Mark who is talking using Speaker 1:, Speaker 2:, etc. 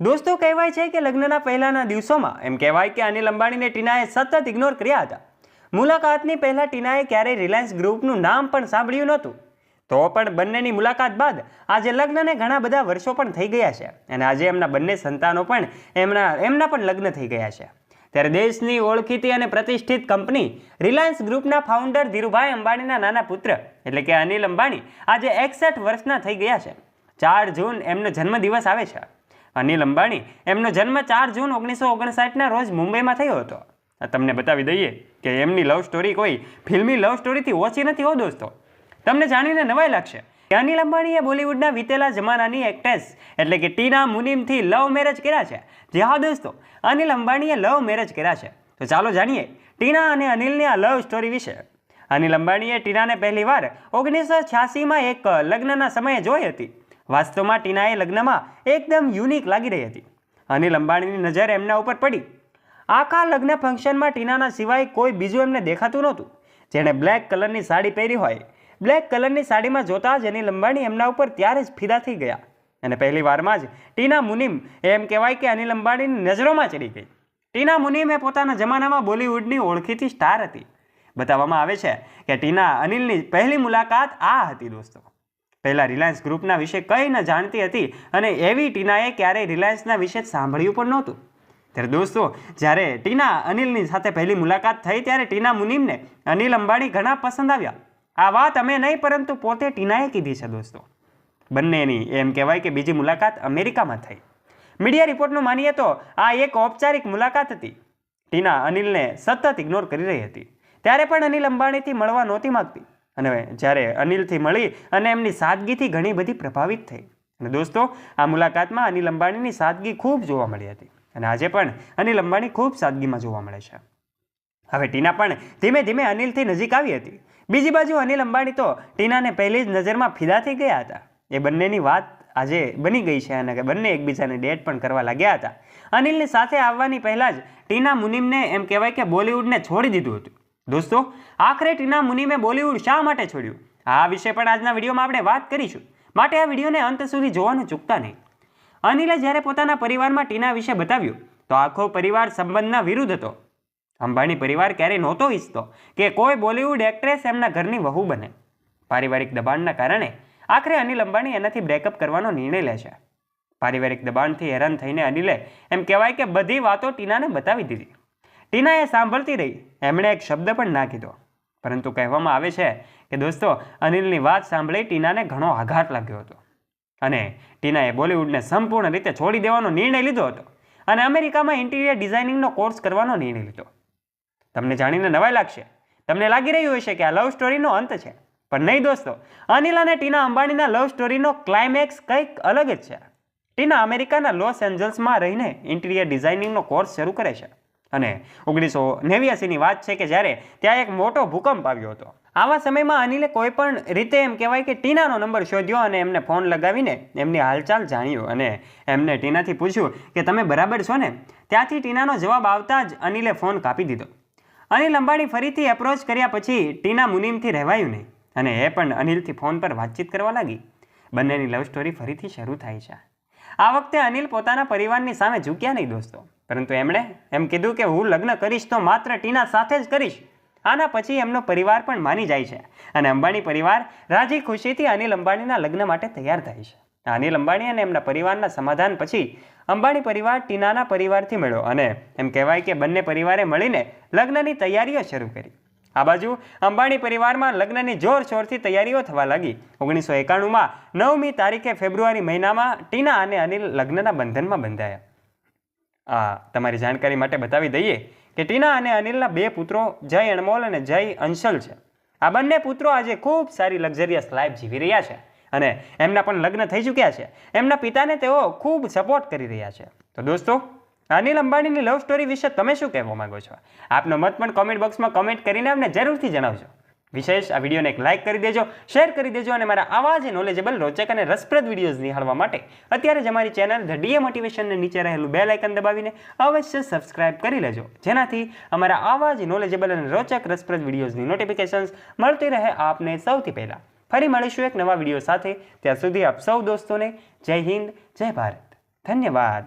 Speaker 1: દોસ્તો, કહેવાય છે કે લગ્નના પહેલાના દિવસોમાં એમ કહેવાય કે અનિલ અંબાણીને ટીનાએ સતત ઇગ્નોર કર્યા હતા. મુલાકાતની પહેલાં ટીનાએ ક્યારેય રિલાયન્સ ગ્રુપનું નામ પણ સાંભળ્યું નહોતું. તો પણ બંનેની મુલાકાત બાદ આજે લગ્નને ઘણા બધા વર્ષો પણ થઈ ગયા છે અને આજે એમના બંને સંતાનો પણ એમના એમના પણ લગ્ન થઈ ગયા છે. ત્યારે દેશની ઓળખીતી અને પ્રતિષ્ઠિત કંપની રિલાયન્સ ગ્રુપના ફાઉન્ડર ધીરુભાઈ અંબાણીના નાના પુત્ર એટલે કે અનિલ અંબાણી આજે એકસઠ વર્ષના થઈ ગયા છે. ચાર જૂન એમનો જન્મદિવસ આવે છે. અનિલ અંબાણી, એમનો જન્મ ચાર જૂન ઓગણીસો ઓગણસાઠના રોજ મુંબઈમાં થયો હતો. તમને બતાવી દઈએ કે એમની લવ સ્ટોરી કોઈ ફિલ્મી લવ સ્ટોરીથી ઓછી નથી હો દોસ્તો. તમને જાણીને નવાઈ લાગશે કે અનિલ અંબાણીએ બોલિવૂડના વીતેલા જમાનાની એક્ટ્રેસ એટલે કે ટીના મુનિમથી લવ મેરેજ કર્યા છે. જે હા દોસ્તો, અનિલ અંબાણીએ લવ મેરેજ કર્યા છે. તો ચાલો જાણીએ ટીના અને અનિલની આ લવ સ્ટોરી વિશે. અનિલ અંબાણીએ ટીનાને પહેલીવાર ઓગણીસો છ્યાસીમાં એક લગ્નના સમયે જોઈ હતી. વાસ્તવમાં ટીનાએ લગ્નમાં એકદમ યુનિક લાગી રહી હતી. અનિલ અંબાણીની નજર એમના ઉપર પડી. આખા લગ્ન ફંક્શનમાં ટીનાના સિવાય કોઈ બીજું એમને દેખાતું નહોતું. જેણે બ્લેક કલરની સાડી પહેરી હોય. બ્લેક કલરની સાડીમાં જોતા જ અનિલ અંબાણી એમના ઉપર ત્યારે જ ફિદા થઈ ગયા. અને પહેલી વારમાં જ ટીના મુનિમ એમ કહેવાય કે અનિલ અંબાણીની નજરોમાં ચડી ગઈ. ટીના મુનિમ એ પોતાના જમાનામાં બોલિવૂડની ઓળખીતી સ્ટાર હતી. બતાવવામાં આવે છે કે ટીના અનિલની પહેલી મુલાકાત આ હતી, દોસ્તો. પહેલાં રિલાયન્સ ગ્રુપના વિશે કંઈ ન જાણતી હતી અને એવી ટીનાએ ક્યારેય રિલાયન્સના વિશે સાંભળ્યું પણ નહોતું. ત્યારે દોસ્તો, જ્યારે ટીના અનિલની સાથે પહેલી મુલાકાત થઈ ત્યારે ટીના મુનિમને અનિલ અંબાણી ઘણા પસંદ આવ્યા. આ વાત અમે નહીં, પરંતુ પોતે ટીનાએ કીધી છે દોસ્તો. બંનેની એમ કહેવાય કે બીજી મુલાકાત અમેરિકામાં થઈ. મીડિયા રિપોર્ટનું માનીએ તો આ એક ઔપચારિક મુલાકાત હતી. ટીના અનિલને સતત ઇગ્નોર કરી રહી હતી. ત્યારે પણ અનિલ અંબાણીથી મળવા નહોતી માગતી. અને જ્યારે અનિલથી મળી અને એમની સાદગીથી ઘણી બધી પ્રભાવિત થઈ. અને દોસ્તો, આ મુલાકાતમાં અનિલ અંબાણીની સાદગી ખૂબ જોવા મળી હતી. અને આજે પણ અનિલ અંબાણી ખૂબ સાદગીમાં જોવા મળે છે. હવે ટીના પણ ધીમે ધીમે અનિલથી નજીક આવી હતી. બીજી બાજુ અનિલ અંબાણી તો ટીનાને પહેલી જ નજરમાં ફિદા થઈ ગયા હતા. એ બંનેની વાત આજે બની ગઈ છે અને બંને એકબીજાને ડેટ પણ કરવા લાગ્યા હતા. અનિલની સાથે આવવાની પહેલાં જ ટીના મુનિમને એમ કહેવાય કે બોલિવૂડને છોડી દીધું હતું. દોસ્તો, આખરે ટીના મુનિમે બોલિવૂડ શા માટે છોડ્યું? આ વિશે પણ આજના વિડીયોમાં આપણે વાત કરીશું. માટે આ વિડીયોને અંત સુધી જોવાનું ચૂકતા નહીં. અનિલે જ્યારે પોતાના પરિવારમાં ટીના વિશે બતાવ્યું, તો આખો પરિવાર સંબંધના વિરુદ્ધ હતો. અંબાણી પરિવાર ક્યારેય નહોતો ઈચ્છતો કે કોઈ બોલિવૂડ એક્ટ્રેસ એમના ઘરની વહુ બને. પારિવારિક દબાણના કારણે આખરે અનિલ અંબાણી એનાથી બ્રેકઅપ કરવાનો નિર્ણય લે છે. પારિવારિક દબાણથી હેરાન થઈને અનિલે એમ કહેવાય કે બધી વાતો ટીનાને બતાવી દીધી. ટીના એ સાંભળતી રહી. એમણે એક શબ્દ પણ ના કીધો. પરંતુ કહેવામાં આવે છે કે, દોસ્તો, અનિલની વાત સાંભળી ટીનાને ઘણો આઘાત લાગ્યો હતો. અને ટીનાએ બોલિવૂડને સંપૂર્ણ રીતે છોડી દેવાનો નિર્ણય લીધો હતો અને અમેરિકામાં ઇન્ટિરિયર ડિઝાઇનિંગનો કોર્સ કરવાનો નિર્ણય લીધો. તમને જાણીને નવાઈ લાગશે. તમને લાગી રહ્યું હશે કે આ લવ સ્ટોરીનો અંત છે. પણ નહીં, દોસ્તો. અનિલ અને ટીના અંબાણીના લવ સ્ટોરીનો ક્લાઇમેક્સ કંઈક અલગ જ છે. ટીના અમેરિકાના લોસ એન્જલ્સમાં રહીને ઇન્ટિરિયર ડિઝાઇનિંગનો કોર્સ શરૂ કરે છે. અને ઓગણીસો નેવ્યાસીની વાત છે કે જ્યારે ત્યાં એક મોટો ભૂકંપ આવ્યો હતો. આવા સમયમાં અનિલે કોઈ પણ રીતે એમ કહેવાય કે ટીનાનો નંબર શોધ્યો અને એમને ફોન લગાવીને એમની હાલચાલ જાણ્યો અને એમને ટીનાથી પૂછ્યું કે તમે બરાબર છો ને? ત્યાંથી ટીનાનો જવાબ આવતા જ અનિલે ફોન કાપી દીધો. અનિલ અંબાણી ફરીથી એપ્રોચ કર્યા પછી ટીના મુનિમથી રહેવાયું નહીં અને એ પણ અનિલથી ફોન પર વાતચીત કરવા લાગી. બંનેની લવ સ્ટોરી ફરીથી શરૂ થાય છે. આ વખતે અનિલ પોતાના પરિવારની સામે ઝૂક્યા નહીં દોસ્તો. પરંતુ એમણે એમ કીધું કે હું લગ્ન કરીશ તો માત્ર ટીના સાથે જ કરીશ. આના પછી એમનો પરિવાર પણ માની જાય છે અને અંબાણી પરિવાર રાજી ખુશીથી અનિલ અંબાણીના લગ્ન માટે તૈયાર થાય છે. અનિલ અંબાણી અને એમના પરિવારના સમાધાન પછી અંબાણી પરિવાર ટીનાના પરિવારથી મળ્યો અને એમ કહેવાય કે બંને પરિવારે મળીને લગ્નની તૈયારીઓ શરૂ કરી. આ બાજુ અંબાણી પરિવારમાં લગ્નની જોરશોરથી તૈયારીઓ થવા લાગી. ઓગણીસો એકાણુંમાં નવમી તારીખે ફેબ્રુઆરી મહિનામાં ટીના અને અનિલ લગ્નના બંધનમાં બંધાયા. તમારી જાણકારી માટે બતાવી દઈએ કે ટીના અને અનિલના બે પુત્રો જય અણમોલ અને જય અંશલ છે. આ બંને પુત્રો આજે ખૂબ સારી લક્ઝરિયસ લાઈફ જીવી રહ્યા છે અને એમના પણ લગ્ન થઈ ચૂક્યા છે. એમના પિતાને તેઓ ખૂબ સપોર્ટ કરી રહ્યા છે. તો દોસ્તો, અનિલ અંબાણીની લવ સ્ટોરી વિશે તમે શું કહેવા માંગો છો? આપનો મત પણ કોમેન્ટ બોક્સમાં કમેન્ટ કરીને અમને જરૂરથી જણાવજો. વિશેષ આ વિડીયોને એક લાઇક કરી દેજો શેર કરી દેજો અને મારા આવા જ નોલેજેબલ રોચક અને રસપ્રદ વિડીયોઝ નિહાળવા માટે અત્યારે જ અમારી ચેનલ ધ ડીએ મોટિવેશનને નીચે રહેલું બે લાઇકન દબાવીને અવશ્ય સબસ્ક્રાઇબ કરી લેજો. જેનાથી અમારા આવા જ નોલેજેબલ અને રોચક, રસપ્રદ વિડીયોઝની નોટિફિકેશન્સ મળતી રહે આપને સૌથી પહેલાં. ફરી મળીશું એક નવા વીડિયો સાથે. ત્યાં સુધી આપ સૌ દોસ્તોને જય હિન્દ, જય ભારત. ધન્યવાદ.